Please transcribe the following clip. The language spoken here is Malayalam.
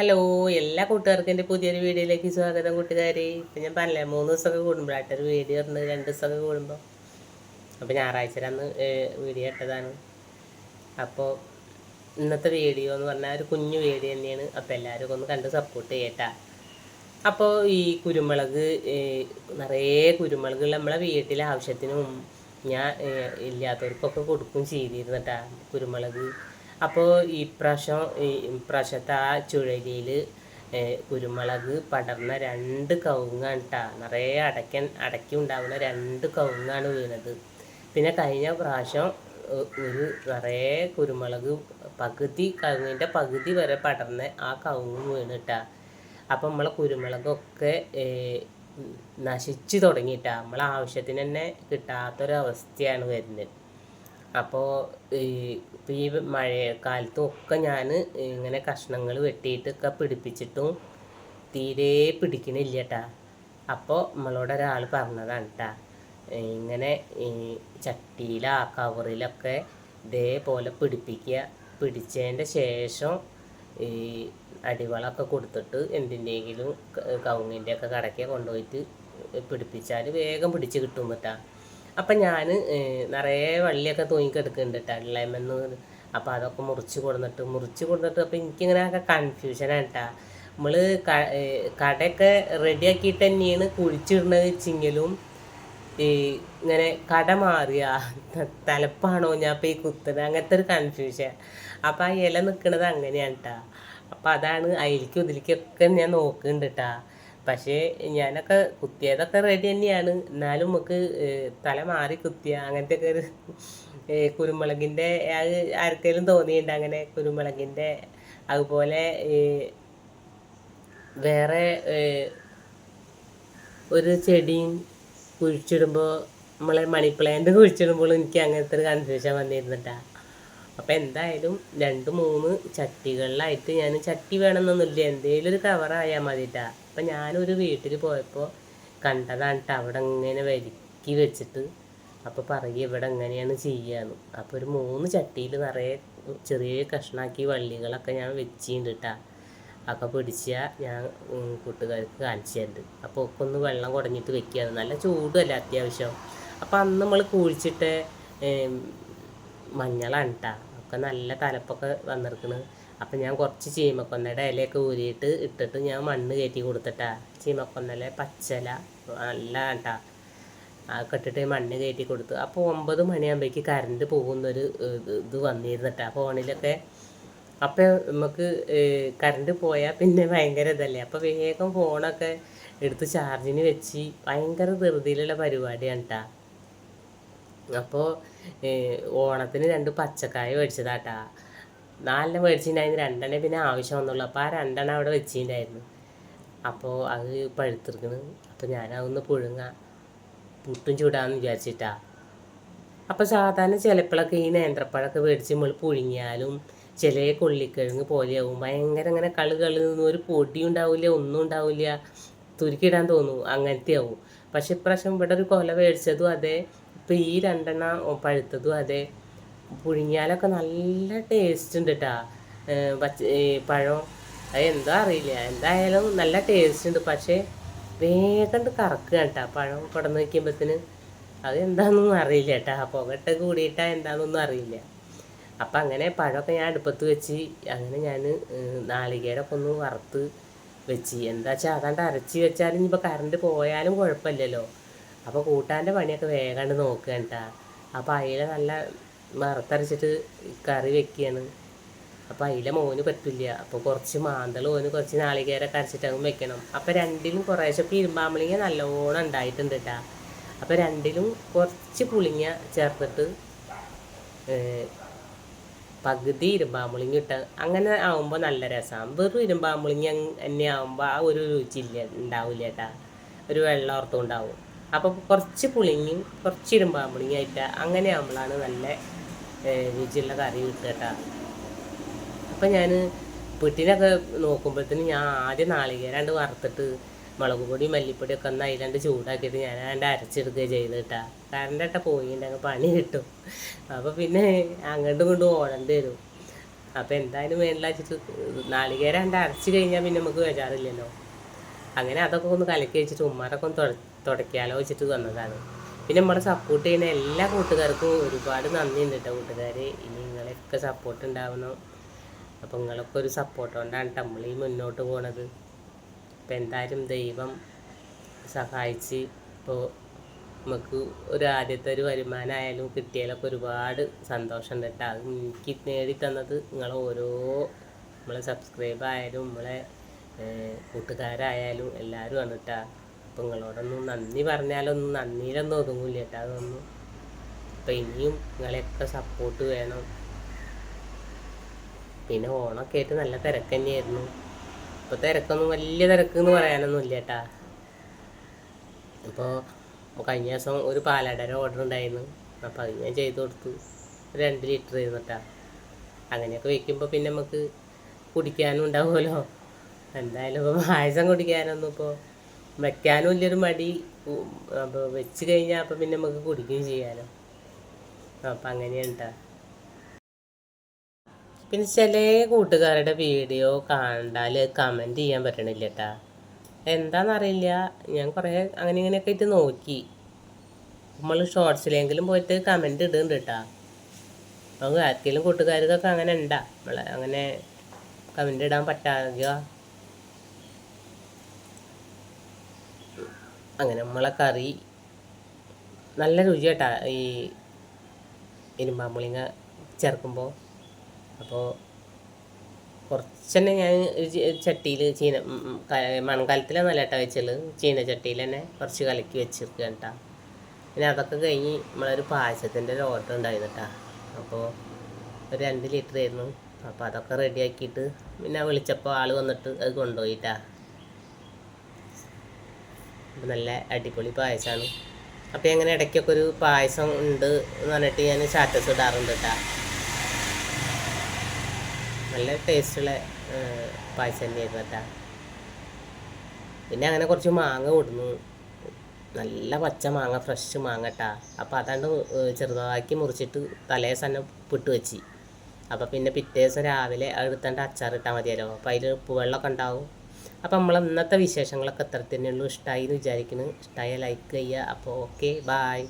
ഹലോ എല്ലാ കൂട്ടുകാർക്കും എന്റെ പുതിയൊരു വീഡിയോയിലേക്ക് സ്വാഗതം കൂട്ടുകാരി. ഇപ്പം ഞാൻ പറഞ്ഞില്ലേ മൂന്ന് ദിവസമൊക്കെ കൂടുമ്പോഴായിട്ട് ഒരു വീഡിയോ ഇടുന്നത് രണ്ട് ദിവസമൊക്കെ കൂടുമ്പോൾ അപ്പോൾ ഞായറാഴ്ച അന്ന് വീഡിയോ ഇട്ടതാണ്. അപ്പോൾ ഇന്നത്തെ വീഡിയോ എന്ന് പറഞ്ഞാൽ ഒരു കുഞ്ഞു വീഡിയോ തന്നെയാണ്. അപ്പോൾ എല്ലാവരും ഒന്ന് കണ്ട് സപ്പോർട്ട് ചെയ്യട്ടാ. അപ്പോൾ ഈ കുരുമുളക് നിറയെ കുരുമുളക് നമ്മളെ വീട്ടിലെ ആവശ്യത്തിനും ഞാൻ ഇല്ലാത്തവർക്കൊക്കെ കൊടുക്കും ചെയ്തിരുന്നിട്ടാ കുരുമുളക്. അപ്പോൾ ഈ പ്രാവശ്യം ഈ പ്രാവശ്യത്തെ ആ ചുഴലിയിൽ കുരുമുളക് പടർന്ന രണ്ട് കവുങ്ങാണ് കേട്ടാ നിറയെ അടയ്ക്ക ഉണ്ടാവുന്ന രണ്ട് കവുങ്ങാണ് വീണത്. പിന്നെ കഴിഞ്ഞ പ്രാവശ്യം ഒരു നിറയെ കുരുമുളക് പകുതി കവുങ്ങിന്റെ പകുതി വരെ പടർന്ന ആ കവുങ്ങ് വീണിട്ടാ അപ്പം നമ്മളെ കുരുമുളകൊക്കെ നശിച്ചു തുടങ്ങിയിട്ടാ നമ്മളെ ആവശ്യത്തിന് തന്നെ കിട്ടാത്തൊരവസ്ഥയാണ് വരുന്നത്. അപ്പോൾ ഇപ്പോൾ ഈ മഴക്കാലത്തും ഒക്കെ ഞാൻ ഇങ്ങനെ കഷ്ണങ്ങൾ വെട്ടിയിട്ടൊക്കെ പിടിപ്പിച്ചിട്ടും തീരെ പിടിക്കണില്ല കേട്ടാ അപ്പോൾ നമ്മളോട് ഒരാൾ പറഞ്ഞതാണ് കേട്ടാ ഇങ്ങനെ ഈ ചട്ടിയിലാ കവറിലൊക്കെ ഇതേപോലെ പിടിപ്പിക്കുക പിടിച്ചതിന്റെ ശേഷം ഈ അടിവളമൊക്കെ കൊടുത്തിട്ട് എന്തിന്റെയെങ്കിലും കവുങ്ങിന്റെ ഒക്കെ കടക്കെ കൊണ്ടുപോയിട്ട് പിടിപ്പിച്ചാൽ വേഗം പിടിച്ച് കിട്ടും കേട്ടാ അപ്പം ഞാൻ നിറയെ വള്ളിയൊക്കെ തൂങ്ങിക്കെടുക്കുന്നുണ്ട് കേട്ടോ ഇള്ളയമെന്ന് അപ്പോൾ അതൊക്കെ മുറിച്ച് കൊടുന്നിട്ട് മുറിച്ച് കൊടുന്നിട്ട് അപ്പോൾ എനിക്കിങ്ങനെ ഒക്കെ കൺഫ്യൂഷനാണ് കേട്ടോ നമ്മൾ കടയൊക്കെ റെഡിയാക്കിയിട്ട് തന്നെയാണ് കുഴിച്ചിടുന്നത് വെച്ചെങ്കിലും ഈ ഇങ്ങനെ കട മാറിയ തലപ്പാണോ ഞാൻ ഇപ്പോൾ ഈ കുത്തുന്നത്? അങ്ങനത്തെ ഒരു കൺഫ്യൂഷൻ അപ്പോൾ ആ ഇല നിൽക്കുന്നത് അങ്ങനെയാണ് കേട്ടോ അപ്പോൾ അതാണ് അതിലേക്കും ഇതിലേക്കൊക്കെ ഞാൻ നോക്കുന്നുണ്ട് കേട്ടോ പക്ഷേ ഞാനൊക്കെ കുത്തിയതൊക്കെ റെഡി തന്നെയാണ്. എന്നാലും നമുക്ക് തല മാറി കുത്തിയ അങ്ങനത്തെ ഒക്കെ ഒരു കുരുമുളകിന്റെ അത് ആർക്കെങ്കിലും തോന്നിയിട്ടുണ്ട് അങ്ങനെ കുരുമുളകിന്റെ അതുപോലെ വേറെ ഒരു ചെടിയും കുഴിച്ചിടുമ്പോൾ നമ്മളെ മണി പ്ലാന്റ് കുഴിച്ചിടുമ്പോൾ എനിക്ക് അങ്ങനത്തെ ഒരു കൺഫ്യൂഷൻ വന്നിരുന്നിട്ടാ. അപ്പം എന്തായാലും രണ്ട് മൂന്ന് ചട്ടികളിലായിട്ട് ഞാൻ ചട്ടി വേണമെന്നൊന്നുമില്ല. എന്തെങ്കിലും ഒരു കവറായാൽ മതിട്ടാ. അപ്പം ഞാനൊരു വീട്ടിൽ പോയപ്പോൾ കണ്ടതാണ് കേട്ടോ അവിടെ ഇങ്ങനെ വരിക്കി വെച്ചിട്ട്. അപ്പോൾ പറയുക ഇവിടെ എങ്ങനെയാണ് ചെയ്യാന്ന്. അപ്പോൾ ഒരു മൂന്ന് ചട്ടിയിൽ നിറയെ ചെറിയ കഷ്ണാക്കി വള്ളികളൊക്കെ ഞാൻ വെച്ചിട്ടുണ്ട് കേട്ടോ ഒക്കെ പിടിച്ചാൽ ഞാൻ കൂട്ടുകാർക്ക് കാണിച്ചു തരുന്നുണ്ട് അപ്പോൾ ഒക്കെ ഒന്ന് വെള്ളം കുടഞ്ഞിട്ട് വെക്കുകയാണ് നല്ല ചൂടുമല്ല അത്യാവശ്യം. അപ്പോൾ അന്ന് നമ്മൾ കുഴിച്ചിട്ട് മഞ്ഞളാണ് കേട്ടോ ഒക്കെ നല്ല തലപ്പൊക്കെ വന്നിരിക്കണ്. അപ്പം ഞാൻ കുറച്ച് ചീമക്കൊന്നയുടെ ഇലയൊക്കെ ഊരിയിട്ട് ഇട്ടിട്ട് ഞാൻ മണ്ണ് കയറ്റി കൊടുത്തിട്ടാ. ചീമക്കൊന്നല പച്ചല നല്ല കേട്ടാ ആ ഇട്ടിട്ട് മണ്ണ് കയറ്റി കൊടുത്തു. അപ്പോൾ ഒമ്പത് മണിയാകുമ്പോഴേക്ക് കറണ്ട് പോകുന്നൊരു ഇത് വന്നിരുന്നിട്ടാ ഫോണിലൊക്കെ. അപ്പോൾ നമുക്ക് കറണ്ട് പോയാൽ പിന്നെ ഭയങ്കര ഇതല്ലേ. അപ്പോൾ വേഗം ഫോണൊക്കെ എടുത്ത് ചാർജിന് വെച്ച് ഭയങ്കര ധൃതിയിലുള്ള പരിപാടിയാണ് കേട്ടാ അപ്പോൾ ഓണത്തിന് രണ്ട് പച്ചക്കായ മേടിച്ചതാട്ടാ. നാലെണ്ണം മേടിച്ചിട്ടുണ്ടായിരുന്നു. രണ്ടെണ്ണം പിന്നെ ആവശ്യം വന്നുള്ളൂ. അപ്പോൾ ആ രണ്ടെണ്ണം അവിടെ വെച്ചിട്ടുണ്ടായിരുന്നു. അപ്പോൾ അത് പഴുത്തിരിക്കണ്. അപ്പോൾ ഞാനതൊന്ന് പുഴുങ്ങ. പുട്ടും ചൂടാന്ന് വിചാരിച്ചിട്ടാ. അപ്പോൾ സാധാരണ ചിലപ്പോഴൊക്കെ ഈ നേന്ത്രപ്പഴമൊക്കെ മേടിച്ച് നമ്മൾ പുഴുങ്ങിയാലും ചില കൊള്ളിക്കിഴങ്ങ് പോലെയാവും. ഭയങ്കര അങ്ങനെ കൾ കൾ ഒരു പൊടി ഉണ്ടാവില്ല ഒന്നും ഉണ്ടാവില്ല. തുരുക്കിടാൻ തോന്നും. അങ്ങനത്തെ ആവും പക്ഷെ ഇപ്രാവശ്യം ഇവിടെ ഒരു കൊല മേടിച്ചതും അതെ ഇപ്പം ഈ രണ്ടെണ്ണം പഴുത്തതും അതെ. പുഴുങ്ങിയാലൊക്കെ നല്ല ടേസ്റ്റ് ഉണ്ട് കേട്ടാ പച്ച പഴം. അത് എന്താ അറിയില്ല. എന്തായാലും നല്ല ടേസ്റ്റ് ഉണ്ട്. പക്ഷേ വേഗം കറക്കുക കേട്ടാ പഴം കുടന്ന് വയ്ക്കുമ്പോഴത്തേന് അത് എന്താണെന്നൊന്നും അറിയില്ല കേട്ടാ പുകട്ട കൂടിയിട്ടാ എന്താണെന്നൊന്നും അറിയില്ല. അപ്പം അങ്ങനെ പഴമൊക്കെ ഞാൻ അടുപ്പത്ത് വെച്ച് അങ്ങനെ ഞാൻ നാളികേരമൊക്കെ ഒന്ന് വറുത്ത് വെച്ച്. എന്താ വെച്ചാൽ അതാണ്ട് അരച്ച് വെച്ചാലും ഇനിയിപ്പോൾ കറണ്ട് പോയാലും കുഴപ്പമില്ലല്ലോ. അപ്പോൾ കൂട്ടാന്റെ പണിയൊക്കെ വേഗം നോക്കുകയാണ് കേട്ടോ അപ്പോൾ അയില നല്ല വറുത്തരച്ചിട്ട് കറി വെക്കുകയാണ് അപ്പോൾ അയില മോന് പറ്റില്ല. അപ്പോൾ കുറച്ച് മാന്തൾ മോന് കുറച്ച് നാളികേരൊക്കെ അരച്ചിട്ട് അങ്ങ് വെക്കണം. അപ്പോൾ രണ്ടിലും കുറേശ്ശെ ഇരുമ്പാമ്പളിങ്ങ നല്ലോണം ഉണ്ടായിട്ടുണ്ട് കേട്ടാ അപ്പോൾ രണ്ടിലും കുറച്ച് പുളിങ്ങ ചേർത്തിട്ട് പകുതി ഇരുമ്പാമ്പുളിങ്ങ ഇട്ട് അങ്ങനെ ആവുമ്പോൾ നല്ല രസമാണ് വെറും ഇരുമ്പാമ്പുളിങ്ങ തന്നെ ആവുമ്പോൾ ആ ഒരു രുചിയില്ല ഉണ്ടാവില്ല കേട്ടാ ഒരു വെള്ളം ഓർത്തും ഉണ്ടാവും. അപ്പോൾ കുറച്ച് പുളിങ്ങി കുറച്ച് ഇരുമ്പാമ്പുളിങ്ങ ആയിട്ട് അങ്ങനെ ആകുമ്പോഴാണ് നല്ല രുചിയുള്ള കറി കിട്ടുക കേട്ടാ. അപ്പം ഞാൻ വീട്ടിലൊക്കെ നോക്കുമ്പോഴത്തേന് ഞാൻ ആദ്യം നാളികേരാണ്ട് വറുത്തിട്ട് മുളക് പൊടി മല്ലിപ്പൊടി ഒക്കെ ഒന്ന് അതിലാണ്ട് ചൂടാക്കിയിട്ട് ഞാൻ അതിന്റെ അരച്ചെടുക്കുക ചെയ്ത് കേട്ടാ. ഇട്ട അങ്ങ് പണി കിട്ടും. അപ്പോൾ പിന്നെ അങ്ങോട്ടും ഇങ്ങോട്ടും ഓടേണ്ടി വരും. അപ്പോൾ എന്തായാലും വേണ്ടാച്ചിട്ട് നാളികേരം അരച്ച് കഴിഞ്ഞാൽ പിന്നെ നമുക്ക് വരാറില്ലല്ലോ അങ്ങനെ അതൊക്കെ ഒന്ന് കലക്കി വെച്ചിട്ട് ഉമ്മാരൊക്കെ ഒന്ന് തുട തുടയ്ക്കാലോ വന്നതാണ്. പിന്നെ നമ്മളെ സപ്പോർട്ട് ചെയ്യുന്ന എല്ലാ കൂട്ടുകാർക്കും ഒരുപാട് നന്ദിയുണ്ട് കേട്ടോ കൂട്ടുകാർ ഇനി നിങ്ങളെയൊക്കെ സപ്പോർട്ട് ഉണ്ടാവണം. അപ്പോൾ നിങ്ങളൊക്കെ ഒരു സപ്പോർട്ട് കൊണ്ടാണ് നമ്മൾ ഈ മുന്നോട്ട് പോണത്. ഇപ്പം എന്തായാലും ദൈവം സഹായിച്ച് ഇപ്പോൾ നമുക്ക് ഒരു ആദ്യത്തെ ഒരു വരുമാനമായാലും കിട്ടിയാലൊക്കെ ഒരുപാട് സന്തോഷമുണ്ട് കേട്ടോ അത് എനിക്ക് നേടി തന്നത് നിങ്ങൾ ഓരോ നമ്മളെ സബ്സ്ക്രൈബ് ആയാലും നമ്മളെ കൂട്ടുകാരായാലും എല്ലാവരും ആണ് കേട്ടോ അപ്പം നിങ്ങളോടൊന്നും നന്ദി പറഞ്ഞാലൊന്നും നന്ദിയിലൊന്നും ഒതുങ്ങില്ല കേട്ടോ അതൊന്നും. അപ്പം ഇനിയും നിങ്ങളെയൊക്കെ സപ്പോർട്ട് വേണം. പിന്നെ ഓണമൊക്കെ ആയിട്ട് നല്ല തിരക്ക് തന്നെയായിരുന്നു. ഇപ്പോൾ തിരക്കൊന്നും വലിയ തിരക്ക് എന്ന് പറയാനൊന്നും ഇല്ല കേട്ടാ ഇപ്പോൾ കഴിഞ്ഞ ദിവസം ഒരു പാലാടര ഓർഡർ ഉണ്ടായിരുന്നു. അപ്പോൾ അത് ഞാൻ ചെയ്ത് കൊടുത്തു. രണ്ട് ലിറ്റർ ഇരുന്നിട്ടാ അങ്ങനെയൊക്കെ വെക്കുമ്പോൾ പിന്നെ നമുക്ക് കുടിക്കാനും ഉണ്ടാവുമല്ലോ. എന്തായാലും ഇപ്പോൾ പായസം കുടിക്കാനൊന്നും ഇപ്പോൾ വെക്കാനും ഇല്ലൊരു മടി അപ്പോൾ വെച്ച് കഴിഞ്ഞാൽ അപ്പോൾ പിന്നെ നമുക്ക് കുടിക്കുകയും ചെയ്യാനോ അപ്പം അങ്ങനെയാണ്. പിന്നെ ചില കൂട്ടുകാരുടെ വീഡിയോ കണ്ടാൽ കമന്റ് ചെയ്യാൻ പറ്റണില്ല കേട്ടാ എന്താണെന്നറിയില്ല ഞാൻ കുറേ അങ്ങനെ ഇങ്ങനെയൊക്കെ ആയിട്ട് നോക്കി. നമ്മൾ ഷോർട്സിലെങ്കിലും പോയിട്ട് കമന്റ് ഇടുന്നുണ്ട് കേട്ടാ അപ്പോൾ ആർക്കെങ്കിലും കൂട്ടുകാർക്കൊക്കെ അങ്ങനെ ഉണ്ടാ നമ്മളെ അങ്ങനെ കമന്റ് ഇടാൻ പറ്റാതെ അങ്ങനെ നമ്മളെ കറി നല്ല രുചി ഈ ഇരുമ്പാമ്പുളിങ്ങ ചേർക്കുമ്പോൾ അപ്പോൾ കുറച്ച് തന്നെ ഞാൻ ചട്ടിയിൽ ചീന മൺകാലത്തിലാണ് നല്ല വെച്ചത്. കേട്ടോ വെച്ചുള്ളൂ ചീന ചട്ടിയിൽ തന്നെ കുറച്ച് കലക്കി വെച്ചിരിക്കുക കേട്ടാ പിന്നെ അതൊക്കെ കഴിഞ്ഞ് നമ്മളൊരു പായസത്തിന്റെ ഒരു ഓട്ടം ഉണ്ടായിരുന്നു കേട്ടാ അപ്പോൾ ഒരു രണ്ട് ലിറ്റർ ആയിരുന്നു. അപ്പോൾ അതൊക്കെ റെഡിയാക്കിയിട്ട് പിന്നെ വിളിച്ചപ്പോൾ ആൾ വന്നിട്ട് അത് കൊണ്ടുപോയിട്ടാ അപ്പോൾ നല്ല അടിപൊളി പായസമാണ് അപ്പോൾ അങ്ങനെ ഇടയ്ക്കൊക്കെ ഒരു പായസം ഉണ്ട് എന്ന് പറഞ്ഞിട്ട് ഞാൻ സ്റ്റാറ്റസ് ഇടാറുണ്ട് കേട്ടോ നല്ല ടേസ്റ്റുള്ള പായസം തന്നെയായിരുന്നു കേട്ടോ പിന്നെ അങ്ങനെ കുറച്ച് മാങ്ങ കൊടുന്നു. നല്ല പച്ച മാങ്ങ ഫ്രഷ് മാങ്ങ കേട്ടാ അപ്പോൾ അതാണ്ട് ചെറുതാക്കി മുറിച്ചിട്ട് തലേ തന്നെ പിട്ട് വെച്ച്. അപ്പോൾ പിന്നെ പിറ്റേ ദിവസം രാവിലെ എടുത്തണ്ട് അച്ചാറിട്ടാൽ മതിയല്ലോ. അപ്പോൾ അതിൽ ഉപ്പുവെള്ളമൊക്കെ ഉണ്ടാവും. അപ്പോൾ നമ്മൾ ഇന്നത്തെ വിശേഷങ്ങളൊക്കെ ഇത്ര തന്നെയുള്ളൂ ഇഷ്ടമായി എന്ന് വിചാരിക്കുന്നു. ഇഷ്ടമായ ലൈക്ക് ചെയ്യുക. അപ്പോൾ ഓക്കെ ബായ്